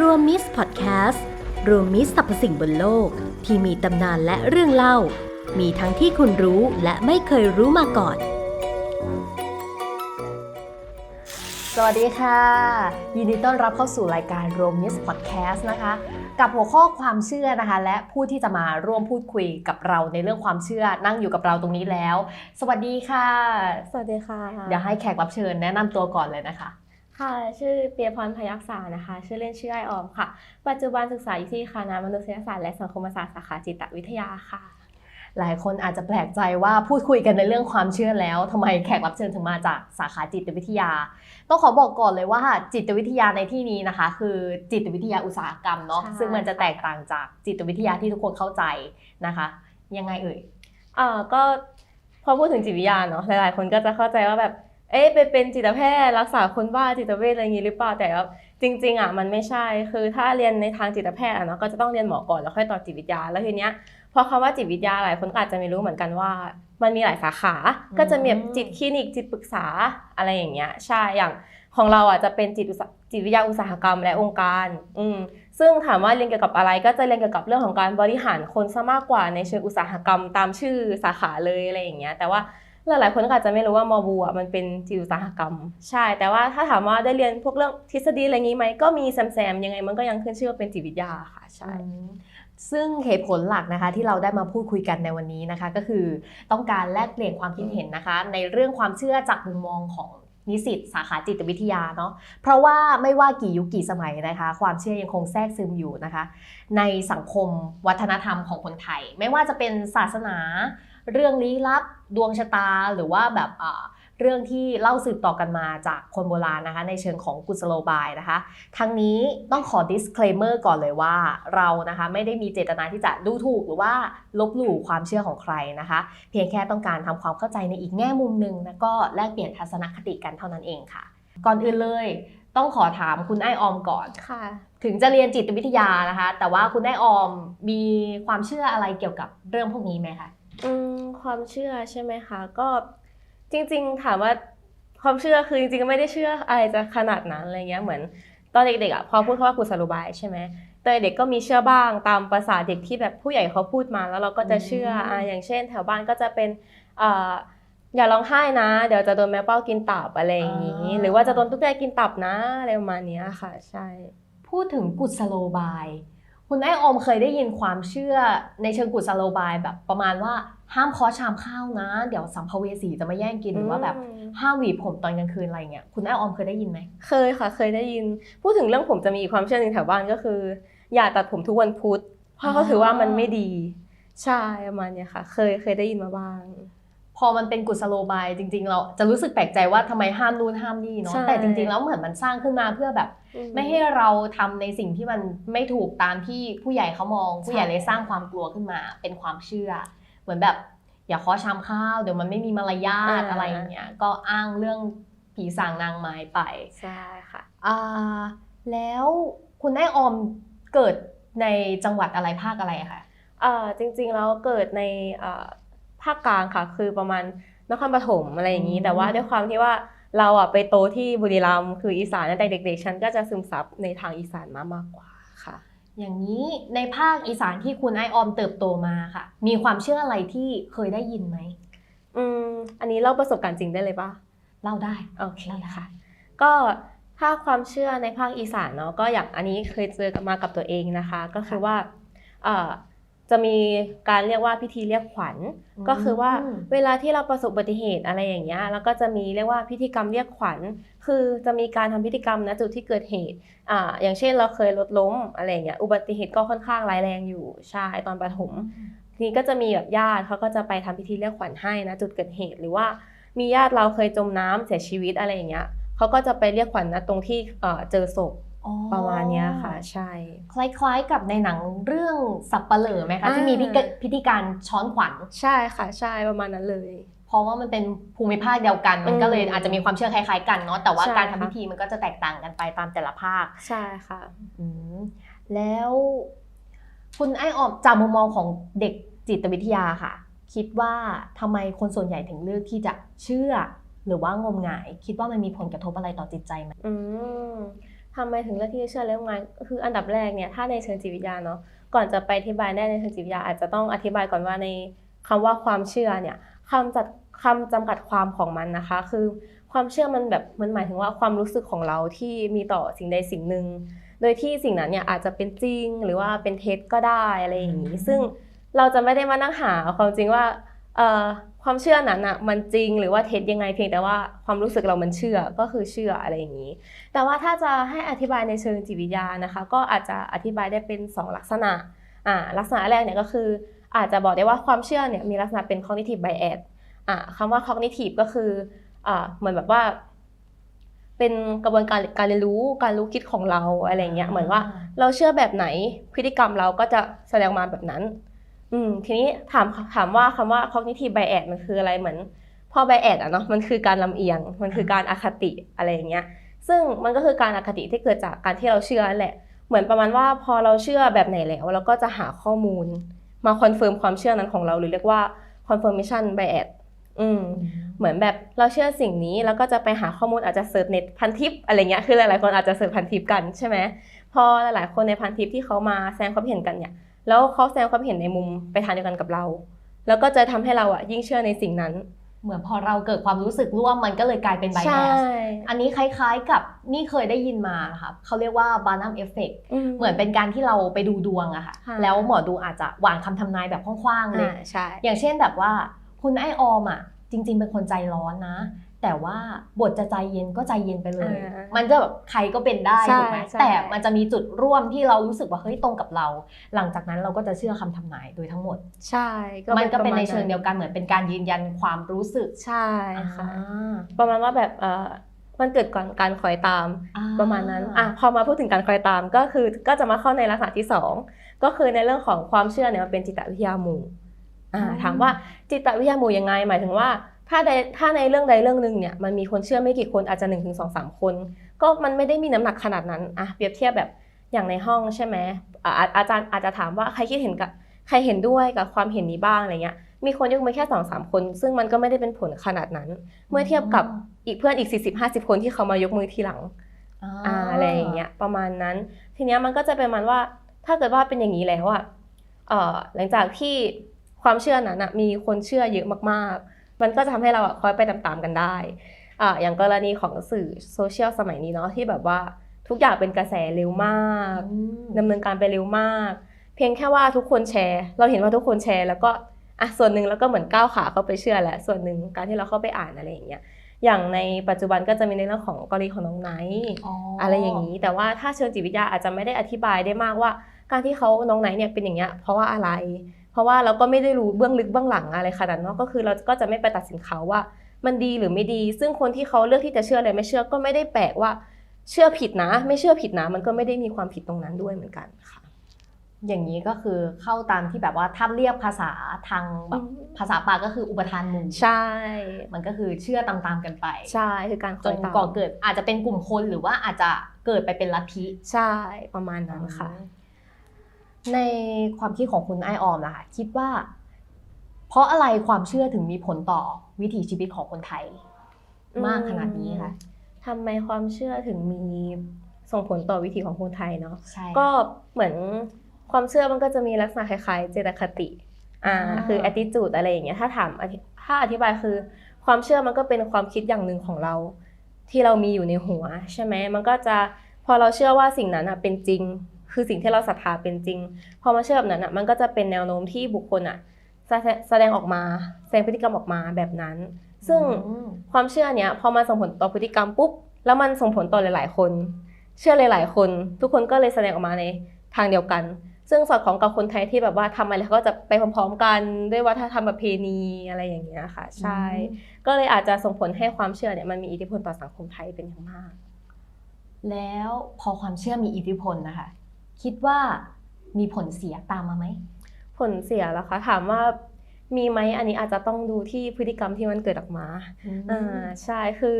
รวมมิสพอดแคสต์รวมมิสสรรพสิ่งบนโลกที่มีตำนานและเรื่องเล่า มีทั้งที่คุณรู้และไม่เคยรู้มาก่อน สวัสดีค่ะ ยินดีต้อนรับเข้าสู่รายการ r o m e s Podcast นะคะ กับหัวข้อความเชื่อนะคะ และผู้ที่จะมาร่วมพูดคุยกับเราในเรื่องความเชื่อนั่งอยู่กับเราตรงนี้แล้ว สวัสดีค่ะ สวัสดีค่ะเดี๋ยวให้แขกรับเชิญแนะนำตัวก่อนเลยนะคะ ค่ะ ชื่อเปียพรพยักษานะคะ ชื่อเล่นชื่อไอออมค่ะ ปัจจุบันศึกษาอยู่ที่คณะมนุษยศาสตร์และสังคมศาสตร์สาขาจิตวิทยาค่ะ หลายคนอาจจะแปลกใจว่าพูดคุยกันในเรื่องความเชื่อแล้วทำไมแขกรับเชิญถึงมาจากสาขาจิตวิทยา ต้องขอบอกก่อนเลยว่า จิตวิทยาในที่นี้นะคะ คือจิตวิทยาอุตสาหกรรมเนาะใช่ซึ่งมันจะแตกต่างจากจิตวิทยาที่ทุกคนเข้าใจนะคะ ยังไงเอ่ยเอ่อก็พอพูดถึงจิตวิทยาเนาะหลายๆ คนก็จะเข้าใจว่าแบบเอ๊ะไปเป็นจิตแพทย์รักษาคนบ้าจิตเวชอะไรอย่างงี้หรือเปล่าแต่ว่าจริง ๆอะมันไม่ใช่คือถ้าเรียนในทางจิตแพทย์อะเนาะก็จะต้องเรียนหมอก่อนแล้วค่อยต่อจิตวิทยา แล้วทีเนี้ย พอคำว่าจิตวิทยาหลายคนก็อาจจะไม่รู้เหมือนกันว่า มันมีหลายสาขา ก็จะมีแบบจิตคลินิกจิตปรึกษาอะไรอย่างเงี้ยใช่อย่างของเราอะจะเป็นจิตอุตสาจิตวิทยาอุตสาหกรรมและองค์การ อืมซึ่งถามว่าเรียนเกี่ยวกับอะไรก็จะเรียนเกี่ยวกับเรื่องของการบริหารคนซะมากกว่าในเชิงอุตสาหกรรมตามชื่อสาขาเลยอะไรอย่างเงี้ยแต่ว่าหลายๆคนก็อาจจะไม่รู้ว่ามอบูอะมันเป็นจิตอุตสาหกรรม ใช่ แต่ว่าถ้าถามว่าได้เรียนพวกเรื่องทฤษฎีอะไรงี้ไหมก็มีแซมๆยังไงมันก็ยังขึ้นชื่อว่าเป็นจิตวิทยาค่ะใช่ ซึ่งเหตุผลหลักนะคะที่เราได้มาพูดคุยกันในวันนี้นะคะ ก็คือต้องการแลกเปลี่ยนความคิดเห็นนะคะ ในเรื่องความเชื่อจากมุมมองของนิสิตสาขาจิตวิทยาเนาะเพราะว่าไม่ว่ากี่ยุคกี่สมัยนะคะ ความเชื่อยังคงแทรกซึมอยู่นะคะ ในสังคมวัฒนธรรมของคนไทย ไม่ว่าจะเป็นศาสนา เรื่องลี้ลับ ดวงชะตาหรือว่าแบบ เรื่องที่เล่าสืบต่อกันมาจากคนโบราณนะคะ ในเชิงของกุศโลบายนะคะทั้งนี้ต้องขอ disclaimer ก่อนเลยว่า เรานะคะไม่ได้มีเจตนาที่จะดูถูกหรือว่าลบหลู่ความเชื่อของใครนะคะ เพียงแค่ต้องการทำความเข้าใจในอีกแง่มุมหนึ่งแล้วก็แลกเปลี่ยนทัศนคติกันเท่านั้นเองค่ะ ก่อนอื่นเลยต้องขอถามคุณไอออมก่อนค่ะ ถึงจะเรียนจิตวิทยานะคะ แต่ว่าคุณไอออมมีความเชื่ออะไรเกี่ยวกับเรื่องพวกนี้ไหมคะอืมความเชื่อใช่ไหมคะ ก็ จริง ๆ ถามว่าความเชื่อคือจริงๆก็ไม่ได้เชื่ออะไรจะขนาดนั้นอะไรเงี้ยเหมือนตอนเด็กๆอะพอพูดคำว่ากุศโลบายใช่ไหมตอนเด็กก็มีเชื่อบ้างตามภาษาเด็กที่แบบผู้ใหญ่เขาพูดมาแล้วเราก็จะเชื่ออืมอ่าอย่างเช่น แถวบ้านก็จะเป็นอ่าอย่าร้องไห้นะ เดี๋ยวจะโดนแมวเป้ากินตับอะไรอย่างนี้ หรือว่าจะโดนตุ๊กแกกินตับนะอะไรประมาณเนี้ยค่ะ ใช่ พูดถึงกุศโลบาย คุณไอออมเคยได้ยินความเชื่อในเชิงกุศโลบายแบบประมาณว่าห้ามเคอชามข้าวนะ เดี๋ยวสัมภเวสีจะมาแย่งกินหรือว่าแบบอืมห้ามหวีผมตอนกลางคืนอะไรเงี้ยคุณไอออมเคยได้ยินไหมเคยค่ะ เคยได้ยิน พูดถึงเรื่องผมจะมีอีกความเชื่อหนึ่งแถวบ้านก็คือ อย่าตัดผมทุกวันพุธเพราะเขาถือว่ามันไม่ดี ใช่ประมาณเนี้ยค่ะ เคยเคยได้ยินมาบ้าง พอมันเป็นกุศโลบายจริง ๆ เราจะรู้สึกแปลกใจว่าทำไมห้ามนู่นห้ามนี่เนาะใช่แต่จริง ๆ แล้วเหมือนมันสร้างขึ้นมาเพื่อแบบ ไม่ให้เราทำในสิ่งที่มันไม่ถูกตามที่ผู้ใหญ่เขามอง ผู้ใหญ่เลยสร้างความกลัวขึ้นมา เป็นความเชื่อ เหมือนแบบอย่าเคอชามข้าวเดี๋ยวมันไม่มีมารยาทอ่าอะไรอย่างเงี้ยก็อ้างเรื่องผีสางนางไม้ไปใช่ค่ะอ่าแล้วคุณไอออมเกิดในจังหวัดอะไรภาคอะไรอะคะเอ่อจริงๆแล้วเกิดในเอ่อ ภาคกลางค่ะ คือประมาณนครปฐมอะไรอย่างนี้อืมแต่ว่าด้วยความที่ว่าเราอะไปโตที่บุรีรัมย์คืออีสานตั้งแต่เด็ก ๆ ฉันก็จะซึมซับในทางอีสานมามากกว่าค่ะ อย่างนี้ในภาคอีสานที่คุณไอออมเติบโตมาค่ะ มีความเชื่ออะไรที่เคยได้ยินไหมอืมอันนี้เล่าประสบการณ์จริงได้เลยปะเล่าได้โอเคเล่าได้ค่ะ ก็ถ้าความเชื่อในภาคอีสานเนาะก็อย่างอันนี้เคยเจอมากับตัวเองนะคะ ก็คือว่าเอ่อ จะมีการเรียกว่าพิธีเรียกขวัญ ก็คือว่าเวลาที่เราประสบอุบัติเหตุอะไรอย่างเงี้ยแล้วก็จะมีเรียกว่าพิธีกรรมเรียกขวัญ คือจะมีการทำพิธีกรรมณจุดที่เกิดเหตุอ่าอย่างเช่นเราเคยรถล้มอะไรอย่างเงี้ยอุบัติเหตุก็ค่อนข้างร้ายแรงอยู่ใช่ตอนประถมทีนี้ก็จะมีแบบญาติเขาก็จะไปทำพิธีเรียกขวัญให้นะจุดเกิดเหตุ หรือว่ามีญาติเราเคยจมน้ำเสียชีวิตอะไรอย่างเงี้ยเขาก็จะไปเรียกขวัญนะตรงที่เอ่อเจอศพอ๋อ ประมาณเนี้ยค่ะใช่ คล้าย ๆ กับในหนังเรื่องสับปะเหร่อไหมคะอ่าที่มีพิกพิธีการช้อนขวัญใช่ค่ะใช่ประมาณนั้นเลย เพราะว่ามันเป็นภูมิภาคเดียวกัน มันก็เลยอืมอาจจะมีความเชื่อคล้ายๆกันเนาะแต่ว่าใช่การทำค่ะพิธีมันก็จะแตกต่างกันไปตามแต่ละภาคใช่ค่ะอืมแล้วคุณไอออมจากมุมมองของเด็กจิตวิทยาค่ะ คิดว่าทำไมคนส่วนใหญ่ถึงเลือกที่จะเชื่อ หรือว่างมงาย คิดว่ามันมีผลกระทบอะไรต่อจิตใจไหมอืม ทำไมถึงเลือกที่จะเชื่อเรื่องงานคืออันดับแรกเนี่ยถ้าในเชิงจิตวิทยาเนาะก่อนจะไปอธิบายได้ในเชิงจิตวิทยาอาจจะต้องอธิบายก่อนว่าในคำว่าความเชื่อเนี่ยคำจัดคำจำกัดความของมันนะคะ คือความเชื่อมันแบบมันหมายถึงว่าความรู้สึกของเราที่มีต่อสิ่งใดสิ่งหนึ่งโดยที่สิ่งนั้นเนี่ยอาจจะเป็นจริงหรือว่าเป็นเท็จก็ได้อะไรอย่างนี้ ซึ่งเราจะไม่ได้มานั่งหาความจริงว่า ความเชื่อนั้นอะมันจริงหรือว่าเท็จยังไงเพียงแต่ว่าความรู้สึกเรามันเชื่อก็คือเชื่ออะไรอย่างนี้ แต่ว่าถ้าจะให้อธิบายในเชิงจิตวิทยานะคะ ก็อาจจะอธิบายได้เป็น 2 ลักษณะอ่าลักษณะแรกเนี่ยก็คือ อาจจะบอกได้ว่าความเชื่อเนี่ยมีลักษณะเป็น cognitive bias อ่าคำว่า cognitive ก็คืออ่าเหมือนแบบว่า เป็นกระบวนการการเรียนรู้การรู้คิดของเราอะไรอย่างเงี้ยเหมือนว่าเราเชื่อแบบไหนพฤติกรรมเราก็จะแสดงมาแบบนั้น อืมทีนี้ถามถามว่าคำว่า cognitive bias มันคืออะไรเหมือนพอ bias อะเนาะมันคือการลำเอียง มันคือการอคติอะไรอย่างเงี้ยซึ่งมันก็คือการอคติที่เกิดจากการที่เราเชื่อนั่นแหละ เหมือนประมาณว่าพอเราเชื่อแบบไหนแล้วเราก็จะหาข้อมูล มาคอนเฟิร์มความเชื่อนั้นของเราหรือเรียกว่า confirmation bias อืมเหมือนแบบเราเชื่อสิ่งนี้แล้วก็จะไปหาข้อมูลอาจจะเสิร์ชเน็ตพันทิปอะไรเงี้ยคือหลายๆคนอาจจะเสิร์ชพันทิปกันใช่ไหมพอหลายๆคนในพันทิปที่เขามาแสดงความเห็นกันเนี่ย แล้วเขาแสดงความเห็นในมุมไปทางเดียวกันกับเรา แล้วก็จะทำให้เราอะยิ่งเชื่อในสิ่งนั้น เหมือนพอเราเกิดความรู้สึกร่วมมันก็เลยกลายเป็นไบแอใช่สอันนี้คล้ายๆกับนี่เคยได้ยินมาค่ะเขาเรียกว่าบานัมเอฟเฟกเหมือนเป็นการที่เราไปดูดวงอะค่ะค่ะแล้วหมอดูอาจจะวางคำทำนายแบบกว้างๆเลยอ่าใช่อย่างเช่นแบบว่าคุณไอออมอะจริง ๆ เป็นคนใจร้อนนะ แต่ว่าบทจะใจเย็นก็ใจเย็นไปเลยอ่ามันจะแบบใครก็เป็นได้ใช่ถูกไหมใช่แต่มันจะมีจุดร่วมที่เรารู้สึกว่าเฮ้ยตรงกับเรา หลังจากนั้นเราก็จะเชื่อคำทำนายโดยทั้งหมด ใช่ มันก็เป็นระาณในเชิงเดียวกันเหมือนเป็นการยืนยันความรู้สึก ใช่ค่ะอ่าประมาณว่าแบบเออมันเกิดก่อนการคอยตามอ่ประมาณนั้นอะพอมาพูดถึงการคอยตามก็คือก็จะมาเข้าในลักษณะที่สองก็คือในเรื่องของความเชื่อเนี่ยมันเป็นจิตวิทยาหมู่อ่าถามว่าจิตวิทยาหมู่ยังไง หมายถึงว่าถ้าในถ้าในเรื่องใดเรื่องหนึ่งเนี่ยมันมีคนเชื่อไม่กี่คนอาจจะ1นถึงสองสามคน ก็มันไม่ได้มีน้ำหนักขนาดนั้นอะเปรียบเทียบแบบอย่างในห้องใช่ไหมอะอาอาจารย์อาจจะถามว่าใครคิดเห็นกับใครเห็นด้วยกับความเห็นนี้บ้างอะไรเงี้ยมีคนยกมือแค่สองสามคน ซึ่งมันก็ไม่ได้เป็นผลขนาดนั้น เมื่อเทียบกับอีกเพื่อนอีก40-50คนที่เขามายกมือทีหลังอ่าอะไรอย่างเงี้ยประมาณนั้น ทีเนี้ยมันก็จะเป็นมันว่าถ้าเกิดว่าเป็นอย่างนี้แล้วอะเอ่อหลังจากที่ความเชื่อนั้นอะมีคนเชื่อเยอะมากๆ มันก็จะทำให้เราอะคอยไปตามๆกันได้อ่าอย่างกรณีของสื่อโซเชียลสมัยนี้เนาะที่แบบว่าทุกอย่างเป็นกระแสเร็วมากอืมดำเนินการไปเร็วมาก เพียงแค่ว่าทุกคนแชร์ เราเห็นว่าทุกคนแชร์แล้วก็อะส่วนหนึ่งแล้วก็เหมือนก้าวขาเข้าไปเชื่อแหละส่วนหนึ่งการที่เราเข้าไปอ่านอะไรอย่างเงี้ยอย่างในปัจจุบันก็จะมีในเรื่องของกรณีของน้องไนท์อะไรอย่างนี้ แต่ว่าถ้าเชิงจิตวิทยาอาจจะไม่ได้อธิบายได้มากว่า การที่เขาน้องไหนเนี่ยเป็นอย่างเงี้ยเพราะว่าอะไร เพราะว่าเราก็ไม่ได้รู้เบื้องลึกเบื้องหลังอะไรขนาดนั้นเนาะก็คือเราก็จะไม่ไปตัดสินเขาว่า มันดีหรือไม่ดี ซึ่งคนที่เขาเลือกที่จะเชื่ออะไรไม่เชื่อก็ไม่ได้แปลกว่า เชื่อผิดนะ ไม่เชื่อผิดนะ มันก็ไม่ได้มีความผิดตรงนั้นด้วยเหมือนกันค่ะ อย่างนี้ก็คือเข้าตามที่แบบว่าถ้าเรียกภาษาทางแบบอืมภาษาปากก็คืออุปทานหมู่ใช่ มันก็คือเชื่อตามๆกันไป ใช่คือการคจอยนตามก่อเกิดอาจจะเป็นกลุ่มคนหรือว่าอาจจะเกิดไปเป็นลัทธิใช่ประมาณนั้นค่ะ ในความคิดของคุณไอออมนะคะคิดว่า เพราะอะไรความเชื่อถึงมีผลต่อวิถีชีวิตของคนไทย มากขนาดนี้คะทำไมความเชื่อถึงมีส่งผลต่อวิถีของคนไทยเนาะใช่ก็เหมือนความเชื่อมันก็จะมีลักษณะคล้ายๆ เจตคติอ่าคือ attitude อะไรอย่างเงี้ยถ้าถามอธิถ้าอธิบายคือ ความเชื่อมันก็เป็นความคิดอย่างหนึ่งของเรา ที่เรามีอยู่ในหัว ใช่ไหมมันก็จะพอเราเชื่อว่าสิ่งนั้นอะเป็นจริง คือสิ่งที่เราศรัทธาเป็นจริง พอมาเชื่อแบบนั้นอะมันก็จะเป็นแนวโน้มที่บุคคลอะแสดงแสดงออกมาแสดงพฤติกรรมออกมาแบบนั้น ซึ่งอืมความเชื่อเนี้ยพอมันส่งผลต่อพฤติกรรมปุ๊บแล้วมันส่งผลต่อหลาย ๆ คน เชื่อหลาย ๆ คน ทุกคนก็เลยแสดงออกมาในทางเดียวกัน ซึ่งสอดคล้องกับคนไทยที่แบบว่าทำอะไรเขาก็จะไปพร้อม ๆ กันด้วยวัฒนธรรมประเพณีอะไรอย่างเงี้ยค่ะ ใช่ ก็เลยอาจจะส่งผลให้ความเชื่อเนี่ยมันมีอิทธิพลต่อสังคมไทยเป็นอย่างมาก แล้วพอความเชื่อมีอิทธิพลนะคะ คิดว่ามีผลเสียตามมาไหม ผลเสียแล้วคะถามว่ามีไหมอันนี้อาจจะต้องดูที่พฤติกรรมที่มันเกิดออกมาอ่าใช่คือ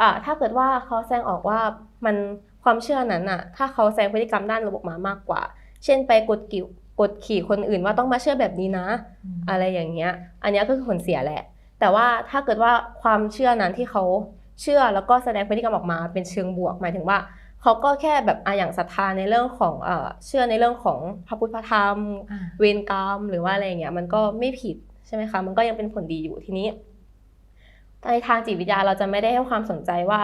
อ่าถ้าเกิดว่าเขาแสดงออกว่ามันความเชื่อนั้นอะถ้าเขาแสดงพฤติกรรมด้านลบออกมามากกว่า เช่นไปกดกิ่วกดขี่คนอื่นว่าต้องมาเชื่อแบบนี้นะ อะไรอย่างเงี้ย อันเนี้ยก็คือผลเสียแหละ แต่ว่าถ้าเกิดว่าความเชื่อนั้นที่เขาเชื่อแล้วก็แสดงพฤติกรรมออกมาเป็นเชิงบวก หมายถึงว่า เขาก็แค่แบบอะอย่างศรัทธาในเรื่องของเอ่อเชื่อในเรื่องของพระพุทธธรรม เวรกรรม หรือว่าอะไรอย่างเงี้ยมันก็ไม่ผิดใช่ไหมคะมันก็ยังเป็นผลดีอยู่ทีนี้ในทางจิตวิทยาเราจะไม่ได้ให้ความสนใจว่า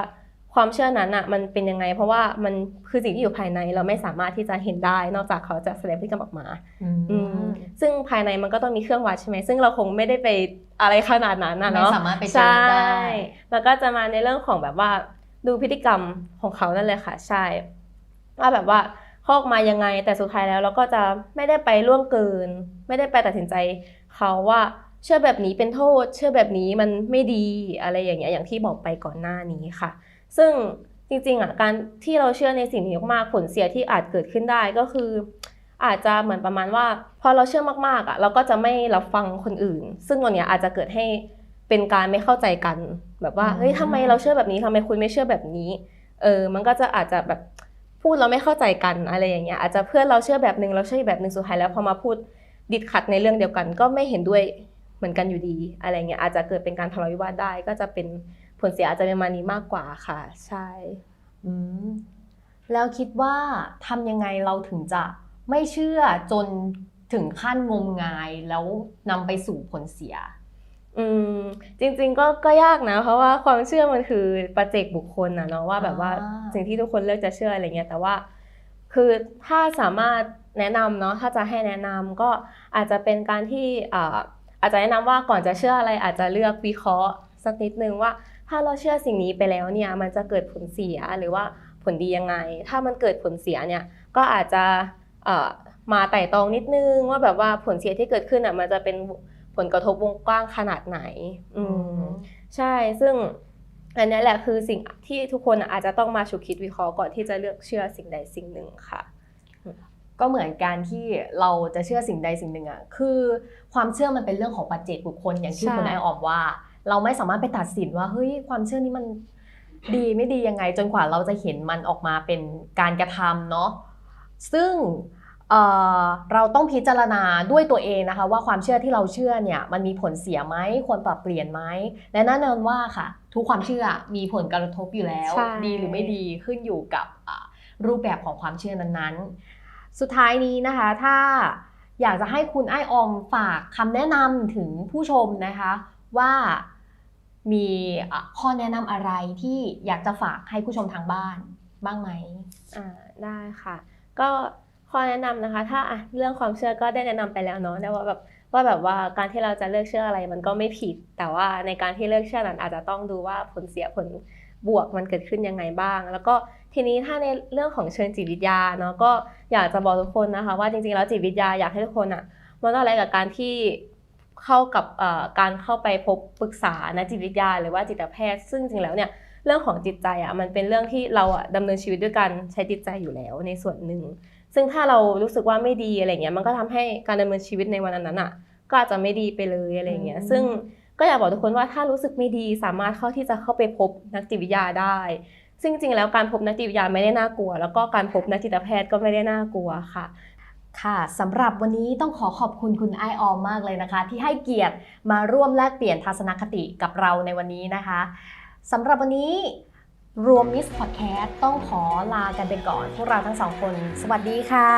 ความเชื่อนั้นอะมันเป็นยังไง เพราะว่ามันคือสิ่งที่อยู่ภายในเราไม่สามารถที่จะเห็นได้ นอกจากเขาจะแสดงพฤติกรรมออกมาอืมซึ่งภายในมันก็ต้องมีเครื่องวัดใช่ไหมซึ่งเราคงไม่ได้ไปอะไรขนาดนั้นนะไม่เนาะสามารถไปเจอใช่ได้แล้วก็จะมาในเรื่องของแบบว่า ดูพฤติกรรมของเขานั่นเลยค่ะ ใช่ว่าแบบว่าเขาออกมายังไง แต่สุดท้ายแล้วเราก็จะไม่ได้ไปล่วงเกิน ไม่ได้ไปตัดสินใจเขาว่าเชื่อแบบนี้เป็นโทษ เชื่อแบบนี้มันไม่ดีอะไรอย่างเงี้ยอย่างที่บอกไปก่อนหน้านี้ค่ะ ซึ่งจริงๆอะการที่เราเชื่อในสิ่งนี้มากผลเสียที่อาจเกิดขึ้นได้ก็คือ อาจจะเหมือนประมาณว่า พอเราเชื่อมากๆอะเราก็จะไม่รับฟังคนอื่น ซึ่งตรงเนี้ยอาจจะเกิดให้ เป็นการไม่เข้าใจกัน แบบว่าอืมเฮ้ยทำไมเราเชื่อแบบนี้ทำไมคุณไม่เชื่อแบบนี้ เออ มันก็จะอาจจะแบบพูดเราไม่เข้าใจกันอะไรอย่างเงี้ยอาจจะเพื่อนเราเชื่อแบบหนึ่งเราเชื่ออีกแบบหนึ่งสุดท้ายแล้วพอมาพูดดิดขัดในเรื่องเดียวกัน ก็ไม่เห็นด้วยเหมือนกันอยู่ดีอะไรเงี้ยอาจจะเกิดเป็นการทะเลาะวิวาทได้ ก็จะเป็นผลเสียอาจจะเป็นมานี้มากกว่าค่ะ ใช่อืมแล้วคิดว่าทำยังไงเราถึงจะไม่เชื่อจนถึงขั้นงมงายแล้วนำไปสู่ผลเสีย อืม จริงๆก็ก็ยากนะ เพราะว่าความเชื่อมันคือปัจเจกบุคคลนะเนาะว่าแบบว่าอ่าสิ่งที่ทุกคนเลือกจะเชื่ออะไรเงี้ยแต่ว่า คือถ้าสามารถแนะนำเนาะถ้าจะให้แนะนำก็อาจจะเป็นการที่อ่าอาจจะแนะนำว่าก่อนจะเชื่ออะไรอาจจะเลือกวิเคราะห์สักนิดนึงว่า ถ้าเราเชื่อสิ่งนี้ไปแล้วเนี่ยมันจะเกิดผลเสียหรือว่าผลดียังไง ถ้ามันเกิดผลเสียเนี่ยก็อาจจะเอ่อมาไต่ตรองนิดนึงว่าแบบว่าผลเสียที่เกิดขึ้นอะมันจะเป็น ผลกระทบวงกว้างขนาดไหน อืมใช่ซึ่งอันนี้แหละคือสิ่งที่ทุกคนอาจจะต้องมาฉุกคิดวิเคราะห์ก่อนที่จะเลือกเชื่อสิ่งใดสิ่งหนึ่งค่ะ ก็เหมือนการที่เราจะเชื่อสิ่งใดสิ่งหนึ่งอะคือความเชื่อมันเป็นเรื่องของปัจเจกบุคคลอย่างที่ใช่คุณไอออมว่า เราไม่สามารถไปตัดสินว่าเฮ้ยความเชื่อนี้มันดีไม่ดียังไง จนกว่าเราจะเห็นมันออกมาเป็นการกระทำเนาะซึ่ง เอ่อเราต้องพิจารณาด้วยตัวเองนะคะ ว่าความเชื่อที่เราเชื่อเนี่ยมันมีผลเสียไหมควรปรับเปลี่ยนไหมและแน่นอนว่าค่ะ ทุกความเชื่อมีผลกระทบอยู่แล้วใช่ดีหรือไม่ดีขึ้นอยู่กับอ่ารูปแบบของความเชื่อนั้นๆ สุดท้ายนี้นะคะถ้าอยากจะให้คุณไอออมฝากคำแนะนำถึงผู้ชมนะคะว่ามีอะข้อแนะนำอะไรที่อยากจะฝากให้ผู้ชมทางบ้านบ้างไหมอ่าได้ค่ะ ก็ ข้อแนะนำนะคะ ถ้าอะเรื่องความเชื่อก็ได้แนะนำไปแล้วเนาะแต่ว่าแบบว่าแบบว่าการที่เราจะเลือกเชื่ออะไรมันก็ไม่ผิด แต่ว่าในการที่เลือกเชื่อนั้นอาจจะต้องดูว่าผลเสียผลบวกมันเกิดขึ้นยังไงบ้าง แล้วก็ทีนี้ถ้าในเรื่องของเชิงจิตวิทยาเนาะก็อยากจะบอกทุกคนนะคะ ว่าจริงๆแล้วจิตวิทยาอยากให้ทุกคนอะมันอะไรกับการที่เข้ากับการเข้าไปพบปรึกษานักจิตวิทยาหรือว่าจิตแพทย์ ซึ่งจริงๆแล้วเนี่ยเรื่องของจิตใจอะมันเป็นเรื่องที่เราอะดำเนินชีวิตด้วยการใช้จิตใจอยู่แล้วในส่วนหนึ่ง ซึ่งถ้าเรารู้สึกว่าไม่ดีอะไรเงี้ยมันก็ทำให้การดำเนินชีวิตในวันนั้นๆอะก็อาจจะไม่ดีไปเลยอะไรเงี้ยอืมซึ่งก็อยากบอกทุกคนว่าถ้ารู้สึกไม่ดีสามารถเข้าที่จะเข้าไปพบนักจิตวิทยาได้ ซึ่งจริงๆแล้วการพบนักจิตวิทยาไม่ได้น่ากลัว แล้วก็การพบนักจิตแพทย์ก็ไม่ได้น่ากลัวค่ะค่ะสำหรับวันนี้ต้องขอขอบคุณคุณไอออมมากเลยนะคะ ที่ให้เกียรติมาร่วมแลกเปลี่ยนทัศนคติกับเราในวันนี้นะคะสำหรับวันนี้ รวมมิสพอดแคสต้องขอลากันไปก่อน พวกเราทั้งสองคน สวัสดีค่ะ